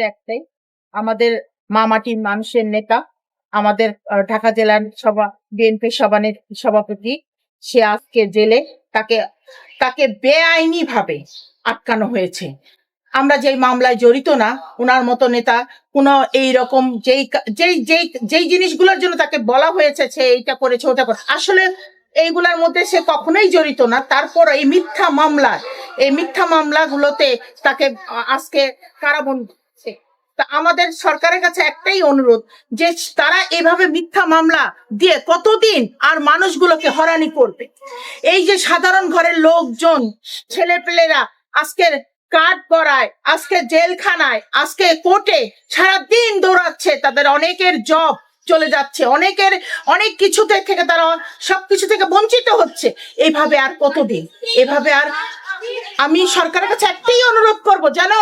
একটাই। আমাদের মামাটির মানুষের নেতা, আমাদের ঢাকা জেলার সভা বিএনপি সভানের সভাপতি, সে আজকে জেলে তাকে তাকে বেআইনি ভাবে আটকানো হয়েছে। আমরা যেই মামলায় জড়িত না ওনার মতো নেতা, কোন এই রকম যেই যেই যেই যেই জিনিসগুলোর জন্য তাকে বলা হয়েছে সে এইটা করেছে, ওটা করে আসলে এইগুলার মধ্যে সে কখনোই জড়িত না। তারপর এই মিথ্যা মামলা এই মিথ্যা মামলাগুলোতে তাকে আজকে কারাবন্দি করছে। তা আমাদের সরকারের কাছে একটাই অনুরোধ যে তারা এভাবে মিথ্যা মামলা দিয়ে কতদিন আর মানুষগুলোকে হরানি করবে। এই যে সাধারণ ঘরের লোকজন, ছেলেপেলেরা আজকের কাঠ করায় আজকে জেলখানায়, আজকে কোর্টে সারাদিন দৌড়াচ্ছে, তাদের অনেকের জব চলে যাচ্ছে, অনেকের অনেক কিছুতে থেকে তারা সবকিছু থেকে বঞ্চিত হচ্ছে। এইভাবে আর কতদিন? এভাবে আর আমি সরকারের কাছে একটাই অনুরোধ করব যেন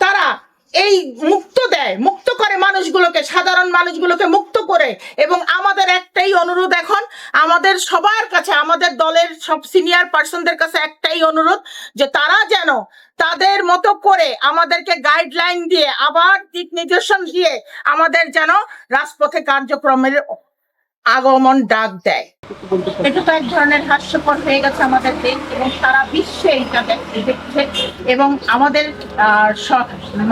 তারা এই মুক্ত দেয়, মুক্ত করে মানুষগুলোকে, সাধারণ মানুষগুলোকে মুক্ত করে। এবং আমাদের একটাই অনুরোধ এখন, আমাদের সবার কাছে, আমাদের দলের সব সিনিয়র পার্সনদের কাছে একটাই অনুরোধ, যে তারা যেন তাদের মতো করে আমাদেরকে গাইডলাইন দিয়ে, আবার দিক নির্দেশন দিয়ে আমাদের যেন রাজপথে কার্যক্রমের আগমন ডাক দেয়। এটা তো এক ধরনের হাস্যকর হয়ে গেছে আমাদের দেশ এবং সারা বিশ্বে এটা দেখছে। এবং আমাদের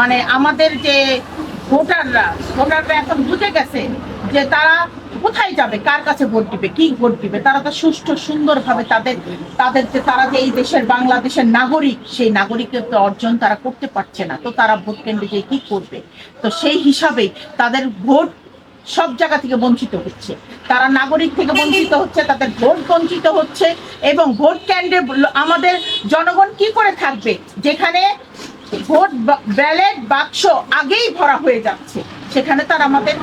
মানে আমাদের যে ভোটাররা ভোটাররা এখন বুঝে গেছে যে তারা কোথায় যাবে, কার কাছে ভোট দিবে, কি ভোট দিবে। তারা তো সুষ্ঠু, সুন্দরভাবে তাদের তাদের যে, তারা যে এই দেশের বাংলাদেশের নাগরিক, সেই নাগরিকত্ব অর্জন তারা করতে পারছে না। তো তারা ভোট কেন্দ্রে গিয়ে কি করবে? তো সেই হিসাবেই তাদের ভোট সব জায়গা থেকে বঞ্চিত হচ্ছে। তারা নাগরিক থেকে বঞ্চিত হচ্ছে, তাদের ভোট বঞ্চিত হচ্ছে এবং ভোট কেন্দ্রে আমাদের জনগণ কি করে থাকবে? যেখানে ভোট ব্যালেট বাক্স আগেই ভরা হয়ে যাচ্ছে, সেখানে তার আমাদের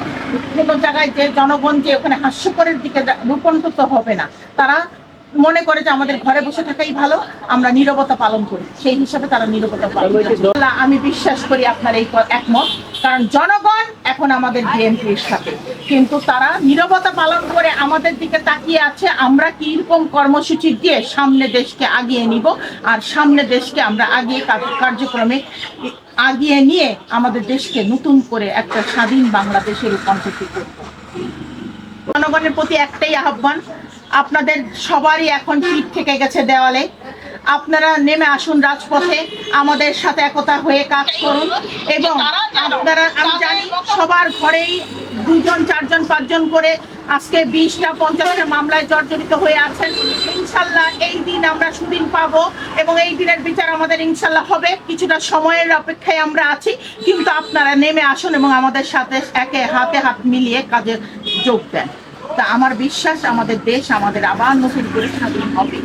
কোনো জায়গায় যে জনগণ যে ওখানে হাস্যকরের দিকে রূপান্তরিত হবে না। তারা মনে করে যে আমাদের ঘরে বসে থাকাই ভালো, আমরা নীরবতা পালন করি। সেই হিসাবে তারা নীরবতা পালন করে। আমি বিশ্বাস করি আপনার এই একমত। কারণ জনগণ এখন আমাদের বিএনপির সাথে। কিন্তু তারা নীরবতা পালন করে আমাদের দিকে তাকিয়ে আছে, আমরা কি রকম কর্মসূচি দিয়ে সামনে দেশকে আগিয়ে নিব, আর সামনে দেশকে আমরা আগিয়ে কার্যক্রমে আগিয়ে নিয়ে আমাদের দেশকে নতুন করে একটা স্বাধীন বাংলাদেশে রূপান্তরিত করব। জনগণের প্রতি একটাই আহ্বান আপনাদের সবারই এখন পিঠ থেকে গেছে দেওয়ালে। আপনারা নেমে আসুন রাজপথে, আমাদের সাথে একতা হয়ে কাজ করুন এবং আপনারা, আমি জানি সবার ঘরেই দুজন, চারজন, পাঁচজন করে আজকে বিশটা, পঞ্চাশটা মামলায় জর্জরিত হয়ে আছেন। ইনশাল্লাহ এই দিন আমরা সুদিন পাবো এবং এই দিনের বিচার আমাদের ইনশাল্লাহ হবে। কিছুটা সময়ের অপেক্ষায় আমরা আছি, কিন্তু আপনারা নেমে আসুন এবং আমাদের সাথে একে হাতে হাত মিলিয়ে কাজে যোগ দেন। তা আমার বিশ্বাস আমাদের দেশ আমাদের আবার নতুন করে স্বাধীন হবে।